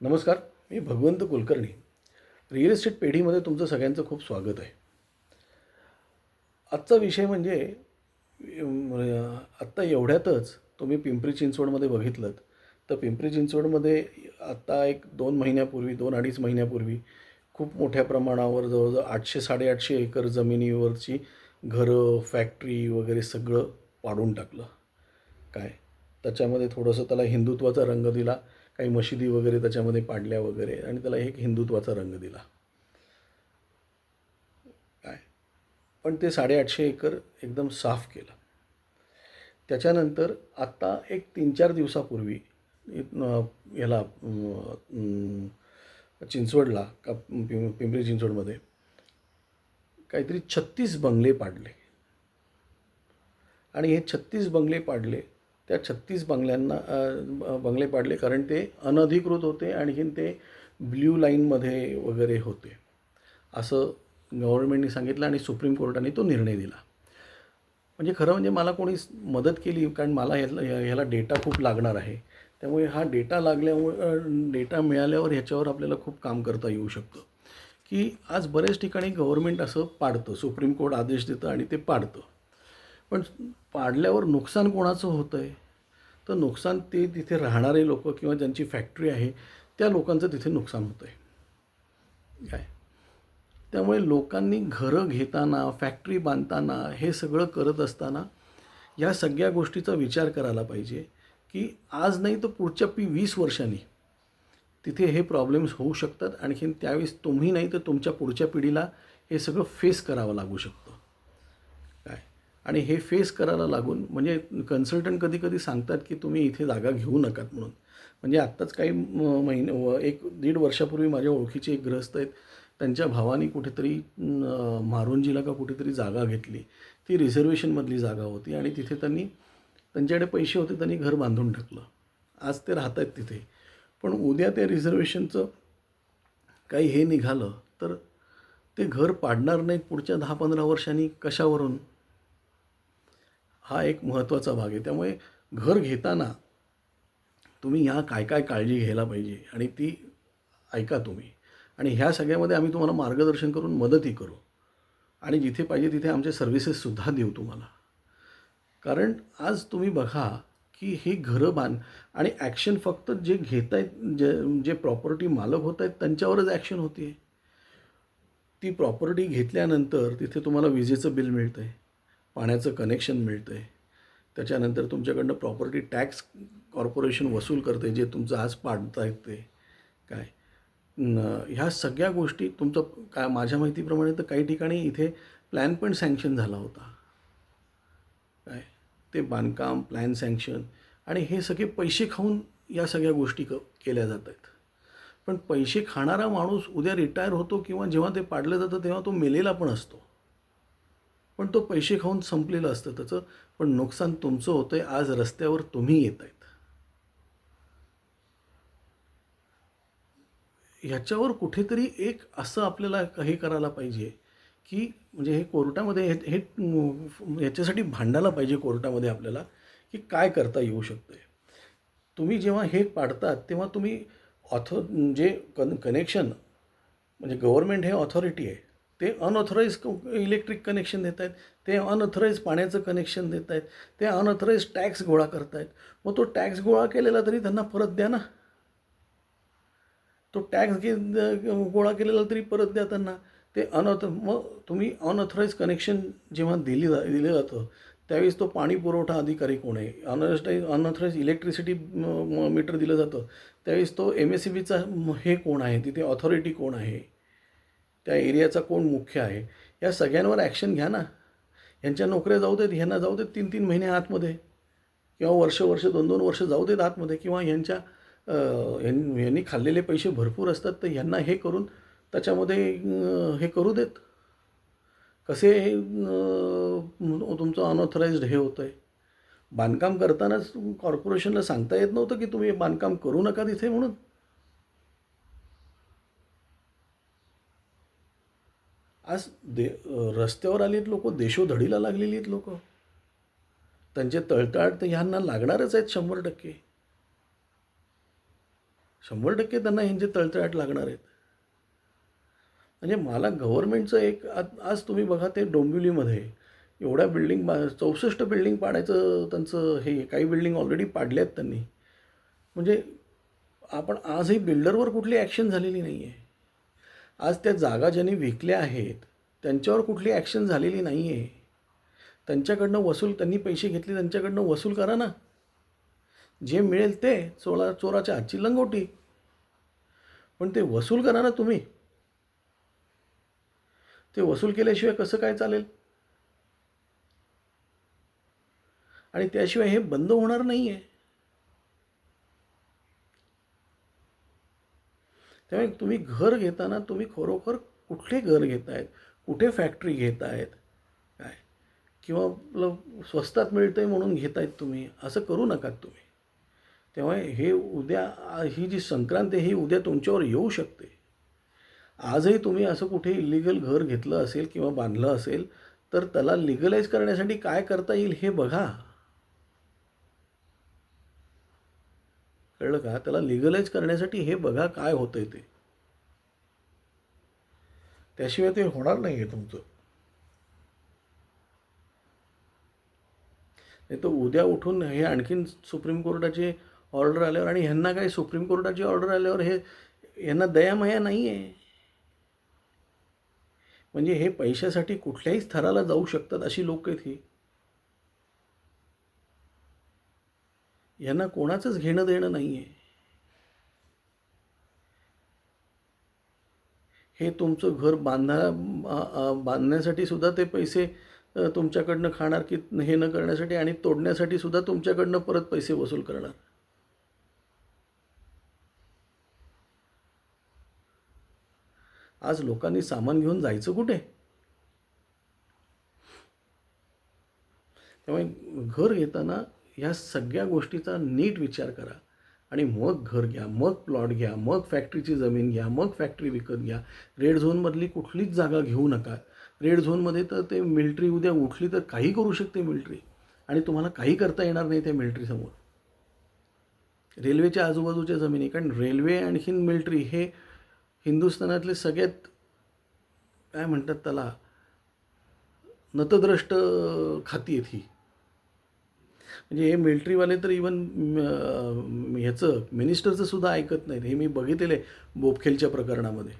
नमस्कार मी भगवंत Kulkarni. Real estate पेढीमध्ये तुमचं सगळ्यांचं खूप स्वागत आहे. आजचा विषय म्हणजे आत्ता एवढ्यातच तुम्ही पिंपरी चिंचवडमध्ये बघितलं तर पिंपरी चिंचवडमध्ये आत्ता एक दोन महिन्यापूर्वी दोन अडीच महिन्यापूर्वी खूप मोठ्या प्रमाणावर जवळजवळ आठशे साडेआठशे एकर जमिनीवरची घरं फॅक्टरी वगैरे सगळं पाडून टाकलं. काय? त्याच्यामध्ये थोडंसं त्याला हिंदुत्वाचा रंग दिला. काही मशिदी वगैरे त्याच्यामध्ये पाडल्या वगैरे आणि त्याला एक हिंदुत्वाचा रंग दिला. काय? पण ते साडेआठशे एकर एकदम साफ केलं. त्याच्यानंतर आत्ता एक तीन चार दिवसापूर्वी याला चिंचवडला का पिं पिंपरी चिंचवडमध्ये काहीतरी छत्तीस बंगले पाडले. आणि हे छत्तीस बंगले पाडले त्या छत्तीस बंगल्यांना बंगले पाडले कारण ते अनधिकृत होते आणखीन ते ब्ल्यू लाईनमध्ये वगैरे होते. असं गव्हर्नमेंटने सांगितलं आणि सुप्रीम कोर्टाने तो निर्णय दिला. म्हणजे खरं म्हणजे मला कोणी मदत केली कारण मला ह्याला ह्याला डेटा खूप लागणार आहे. त्यामुळे हा डेटा लागल्यामुळे डेटा मिळाल्यावर ह्याच्यावर आपल्याला खूप काम करता येऊ शकतं. की आज बऱ्याच ठिकाणी गव्हर्नमेंट असं पाडतं सुप्रीम कोर्ट आदेश देतं आणि ते पाडतं. पण पाडल्यावर नुकसान कोणाचं होतं आहे तर नुकसान ते तिथे राहणारे लोक किंवा ज्यांची फॅक्टरी आहे त्या लोकांचं तिथे नुकसान होतं आहे काय? त्यामुळे लोकांनी घरं घेताना फॅक्टरी बांधताना हे सगळं करत असताना या सगळ्या गोष्टीचा विचार करायला पाहिजे की आज नाही तर पुढच्या पी वीस वर्षांनी तिथे हे प्रॉब्लेम्स होऊ शकतात. आणखीन त्यावेळेस तुम्ही नाही तर तुमच्या पुढच्या पिढीला हे सगळं फेस करावं लागू शकतं. आणि हे फेस करायला लागून म्हणजे कन्सल्टंट कधी कधी सांगतात की तुम्ही इथे जागा घेऊ नकात म्हणून. म्हणजे आत्ताच काही म- महिने व एक दीड वर्षापूर्वी माझ्या ओळखीचे एक ग्रस्त आहेत. त्यांच्या भावानी कुठेतरी मारुंजीला का कुठेतरी जागा घेतली. ती रिझर्वेशनमधली जागा होती आणि तिथे त्यांनी त्यांच्याकडे पैसे होते त्यांनी घर बांधून टाकलं. आज ते राहत आहेत तिथे. पण उद्या त्या रिझर्वेशनचं काही हे निघालं तर ते घर पाडणार नाहीत पुढच्या दहा पंधरा वर्षांनी कशावरून? हा एक महत्त्वाचा भाग आहे. त्यामुळे घर घेताना तुम्ही ह्या काय काय काळजी घ्यायला पाहिजे आणि ती ऐका तुम्ही. आणि ह्या सगळ्यामध्ये आम्ही तुम्हाला मार्गदर्शन करून मदतही करू. आणि जिथे पाहिजे तिथे आमचे सर्व्हिसेससुद्धा देऊ तुम्हाला. कारण आज तुम्ही बघा की हे घरं बांध आणि ॲक्शन फक्त जे घेत आहेत जे जे प्रॉपर्टी मालक होत आहेत त्यांच्यावरच ॲक्शन होते ती प्रॉपर्टी घेतल्यानंतर तिथे तुम्हाला विजेचं बिल मिळतं आहे पाण्याचं कनेक्शन मिळतं आहे त्याच्यानंतर तुमच्याकडनं प्रॉपर्टी टॅक्स कॉर्पोरेशन वसूल करते जे तुमचं आज पाडता येते काय? ह्या सगळ्या गोष्टी तुमचं काय माझ्या माहितीप्रमाणे तर काही ठिकाणी इथे प्लॅन पण सँक्शन झाला होता. काय? ते बांधकाम प्लॅन सँक्शन आणि हे सगळे पैसे खाऊन या सगळ्या गोष्टी क केल्या जात आहेत. पण पैसे खाणारा माणूस उद्या रिटायर होतो किंवा जेव्हा ते पाडलं जातं तेव्हा तो मेलेला पण असतो. पण तो पैसे खाऊन संपलेलं असतं त्याचं. पण नुकसान तुमचं होतं आहे आज रस्त्यावर तुम्ही येत आहेत ह्याच्यावर कुठेतरी एक असं आपल्याला हे करायला पाहिजे की म्हणजे हे कोर्टामध्ये हे हे याच्यासाठी भांडायला पाहिजे कोर्टामध्ये आपल्याला की काय करता येऊ शकतं तुम्ही जेव्हा हे पाडतात तेव्हा तुम्ही ऑथो जे कन कनेक्शन म्हणजे गव्हर्मेंट हे ऑथॉरिटी आहे. ते अनऑथराईज इलेक्ट्रिक कनेक्शन देत आहेत. ते अनऑथराईज पाण्याचं कनेक्शन देत आहेत. ते अनऑथराईज टॅक्स गोळा करत आहेत. मग तो टॅक्स गोळा केलेला तरी त्यांना परत द्या ना. तो टॅक्स घे गोळा केलेला तरी परत द्या त्यांना. ते अनऑथ मग तुम्ही अनऑथराईज कनेक्शन जेव्हा दिली जा दिलं जातं त्यावेळेस तो पाणी पुरवठा अधिकारी कोण आहे? अनऑथराईज अनऑथराईज इलेक्ट्रिसिटी मीटर दिलं जातं. त्यावेळेस तो एम एस सी बीचा हे कोण आहे? तिथे ऑथॉरिटी कोण आहे? त्या एरियाचा कोण मुख्य आहे? या सगळ्यांवर ॲक्शन घ्या ना. यांच्या नोकऱ्या जाऊ देत ह्यांना जाऊ देत तीन तीन महिने आतमध्ये. किंवा वर्ष वर्ष दोन दोन वर्ष जाऊ देत आतमध्ये. किंवा ह्यांच्या यांनी खाल्लेले पैसे भरपूर असतात तर ह्यांना हे करून त्याच्यामध्ये हे करू देत. कसे तुमचं अनऑथराईज्ड हे होतं आहे बांधकाम करतानाच कॉर्पोरेशनला सांगता येत नव्हतं की तुम्ही बांधकाम करू नका तिथे म्हणून. आज दे रस्त्यावर आलीत लोक देशोधडीला लागलेली आहेत लोक. त्यांचे तळतळ तर ह्यांना लागणारच आहेत शंभर टक्के. शंभर टक्के त्यांना ह्यांचे तळतळाट लागणार आहेत. म्हणजे मला गव्हर्नमेंटचं एक आज आज तुम्ही बघा ते डोंबिवलीमध्ये एवढ्या बिल्डिंग बा चौसष्ट बिल्डिंग पाडायचं त्यांचं हे काही बिल्डिंग ऑलरेडी पाडल्या आहेत त्यांनी. म्हणजे आपण आजही बिल्डरवर कुठली ॲक्शन झालेली नाही आहे आज त्या जागा ज्यांनी विकल्या आहेत त्यांच्यावर कुठली ॲक्शन झालेली नाही आहे त्यांच्याकडनं वसूल त्यांनी पैसे घेतले त्यांच्याकडनं वसूल करा ना. जे मिळेल ते चोरा चोराच्या आजची लंगोटी. पण ते वसूल करा ना तुम्ही. ते वसूल केल्याशिवाय कसं काय चालेल? आणि त्याशिवाय हे बंद होणार नाही आहे त्यामुळे तुम्ही घर घेताना तुम्ही खरोखर कुठले घर घेत आहेत कुठे फॅक्टरी घेत आहेत काय? किंवा आपलं स्वस्तात मिळतं आहे म्हणून घेत आहेत तुम्ही? असं करू नका तुम्ही. त्यामुळे हे उद्या ही जी संक्रांत आहे ही उद्या तुमच्यावर येऊ शकते. आजही तुम्ही असं कुठे इलिगल घर घेतलं असेल किंवा बांधलं असेल तर त्याला लिगलाईज करण्यासाठी काय करता येईल हे बघा. कळलं का? त्याला लिगलाइज करण्यासाठी हे बघा काय होतंय ते. त्याशिवाय ते होणार नाही आहे तुमचं. नाही तर उद्या उठून हे आणखीन सुप्रीम कोर्टाची ऑर्डर आल्यावर आणि ह्यांना काय सुप्रीम कोर्टाची ऑर्डर आल्यावर हे यांना दयामया नाही आहे म्हणजे हे पैशासाठी कुठल्याही स्तराला जाऊ शकतात अशी लोक आहेत ही. यांना कोणाचंच घेणं देणं नाही आहे हे तुमचं घर बांधा बांधण्यासाठी सुद्धा ते पैसे तुमच्याकडनं खाणार की हे न करण्यासाठी आणि तोडण्यासाठी सुद्धा तुमच्याकडनं परत पैसे वसूल करणार. आज लोकांनी सामान घेऊन जायचं कुठे? त्यामुळे घर घेताना ह्या सगळ्या गोष्टीचा नीट विचार करा. आणि मग घर घ्या मग प्लॉट घ्या मग फॅक्टरीची जमीन घ्या मग फॅक्टरी विकत घ्या. रेड झोनमधली कुठलीच जागा घेऊ नका. रेड झोनमध्ये तर ते मिल्ट्री उद्या उठली तर काही करू शकते मिल्ट्री आणि तुम्हाला काही करता येणार नाही त्या मिल्ट्रीसमोर रेल्वेच्या आजूबाजूच्या जमिनी कारण रेल्वे आणखीन मिल्ट्री हे हिंदुस्थानातले सगळ्यात काय म्हणतात त्याला नतद्रष्ट खाती आहेत ही. म्हणजे हे मिलिटरीवाले तर इवन ह्याचं मिनिस्टरचं सुद्धा ऐकत नाहीत. हे मी बघितलेलं आहे बोपखेलच्या प्रकरणामध्ये.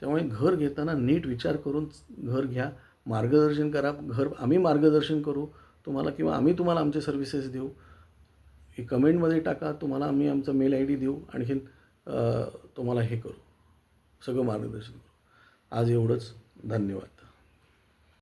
त्यामुळे घर घेताना नीट विचार करून घर घ्या मार्गदर्शन करा. घर आम्ही मार्गदर्शन करू. तुम्हाला किंवा आम्ही तुम्हाला आमचे सर्व्हिसेस देऊ. हे कमेंटमध्ये टाका. तुम्हाला आम्ही आमचा मेल आय डी देऊ आणखीन तुम्हाला हे करू. सगळं मार्गदर्शन करू. आज एवढंच. धन्यवाद.